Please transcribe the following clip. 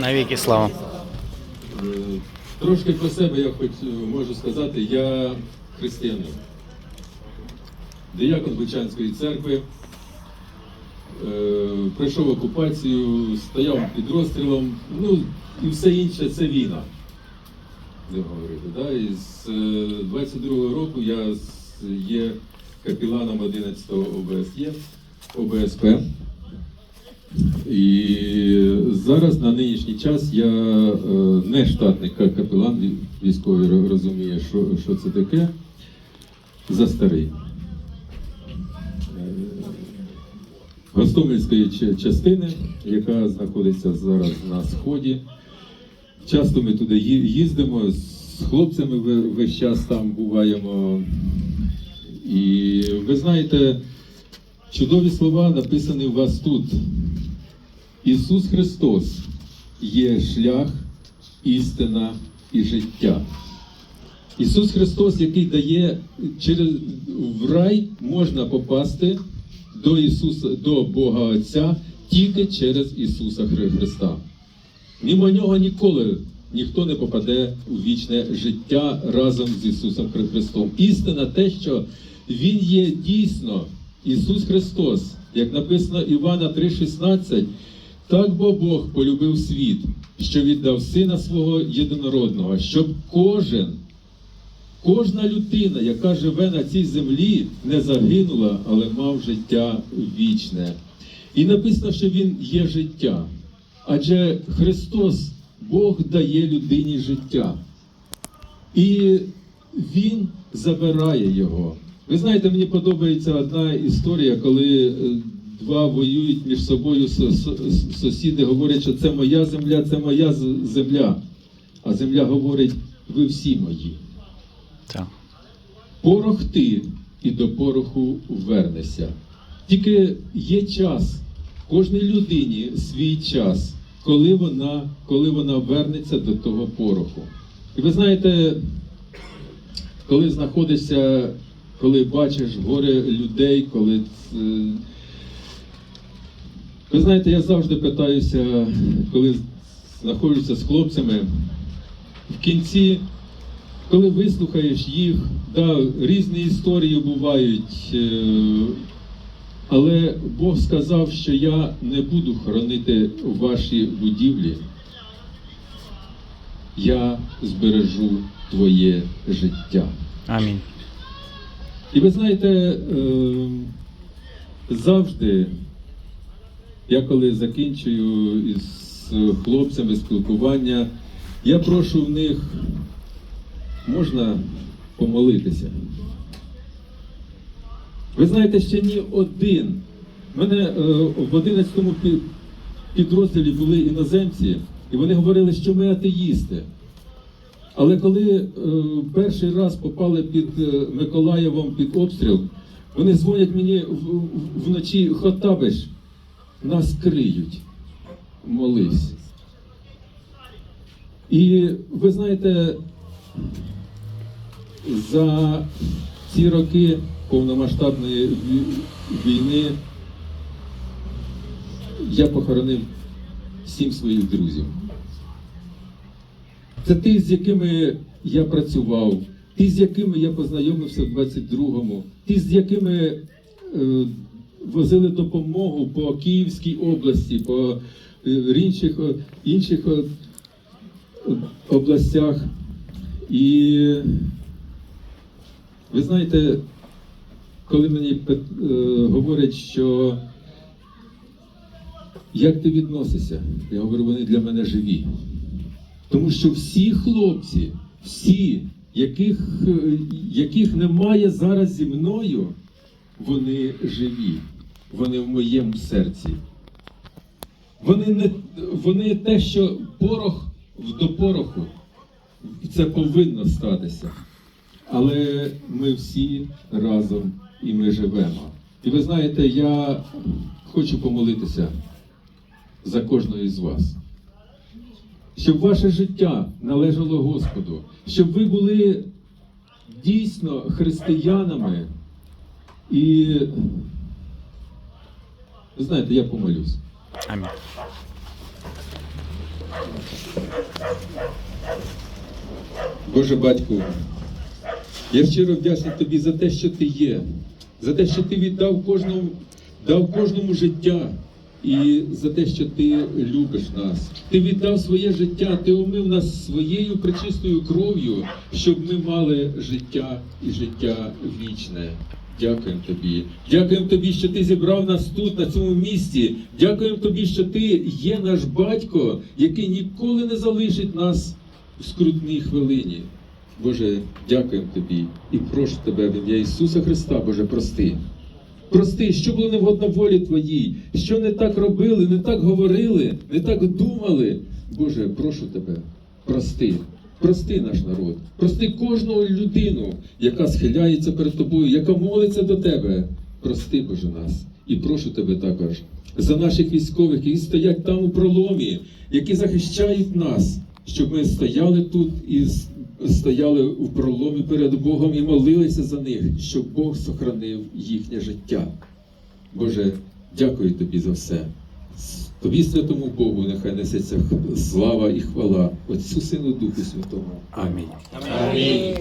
Навіки слава. Е, Трошки про себе я хоч е, можу сказати, я християнин. Диякон Бучанської церкви. Е, Пройшов окупацію, стояв під розстрілом, ну і все інше це війна. Будемо говорити. Да? І з е, 22-го року я є капіланом 11-го ОБСЄ, ОБСП. І зараз на нинішній час я е, не штатний капелан ві- військовий розуміє, що, що це таке. За старий. Е, Гостомельської частини, яка знаходиться зараз на сході. Часто ми туди їздимо, з хлопцями ве- весь час там буваємо. І ви знаєте, чудові слова написані у вас тут. Ісус Христос є шлях, істина і життя. Ісус Христос, який дає через в рай можна попасти до Ісуса, до Бога Отця тільки через Ісуса Христа. Мимо нього ніколи ніхто не попаде у вічне життя разом з Ісусом Христом. Істина те, що Він є дійсно Ісус Христос, як написано Івана 3,16, так бо Бог полюбив світ, що віддав Сина свого єдинородного, щоб кожен, кожна людина, яка живе на цій землі, не загинула, але мав життя вічне. І написано, що Він є життя. Адже Христос, Бог дає людині життя. І Він забирає його. Ви знаєте, мені подобається одна історія, коли е, два воюють між собою со- со- сусіди, говорять, що це моя земля, це моя земля. А земля говорить, ви всі мої. Так. Порох ти і до пороху вернешся. Тільки є час, кожній людині свій час, коли вона, коли вона вернеться до того пороху. І ви знаєте, коли знаходишся, коли бачиш горе людей, коли. Ви знаєте, я завжди питаюся, коли знаходжуся з хлопцями, в кінці коли вислухаєш їх, да, різні історії бувають, е, але Бог сказав, що я не буду хоронити ваші будівлі. Я збережу твоє життя. Амінь. І ви знаєте, е, завжди, я коли закінчую із хлопцями спілкування, я прошу в них, можна помолитися. Ви знаєте, ще ні один. У мене е, в 11-му підрозділі були іноземці, і вони говорили, що ми атеїсти. Але коли е, перший раз попали під е, Миколаєвом під обстріл, вони дзвонять мені вночі Хотабиш, нас криють. Молився. І ви знаєте, за ці роки повномасштабної війни я похоронив сім своїх друзів. Це ті, з якими я працював, ті, з якими я познайомився в 22-му, ті, з якими е, возили допомогу по Київській області, по е, інших, е, інших е, областях. І ви знаєте, коли мені говорять, що як ти відносишся, я говорю, вони для мене живі. Тому що всі хлопці, всі, яких, яких немає зараз зі мною, вони живі, вони в моєму серці. Вони не вони те, що порох в- до пороху, це повинно статися. Але ми всі разом і ми живемо. І ви знаєте, я хочу помолитися за кожного з вас щоб ваше життя належало Господу, щоб ви були дійсно християнами. І ви знаєте, я помолюсь. Амінь. Боже батьку, я щиро вдячний тобі за те, що ти є, за те, що ти віддав кожному, дав кожному життя, і за те, що ти любиш нас. Ти віддав своє життя, ти омив нас своєю пречистою кров'ю, щоб ми мали життя і життя вічне. Дякуємо тобі. Дякуємо тобі, що ти зібрав нас тут, на цьому місці. Дякуємо тобі, що ти є наш батько, який ніколи не залишить нас в скрутній хвилині. Боже, дякуємо тобі і прошу тебе в ім'я Ісуса Христа, Боже, прости. Прости, що було невгодно волі Твоїй, що не так робили, не так говорили, не так думали. Боже, прошу тебе, прости. Прости наш народ, прости кожну людину, яка схиляється перед тобою, яка молиться до тебе. Прости, Боже, нас. І прошу тебе також за наших військових, які стоять там у проломі, які захищають нас, щоб ми стояли тут і стояли у проломі перед Богом і молилися за них, щоб Бог сохранив їхнє життя. Боже, дякую тобі за все. Тобі, святому Богу, нехай несеться слава і хвала Отцю Сину Духу Святому. Амінь. Амінь.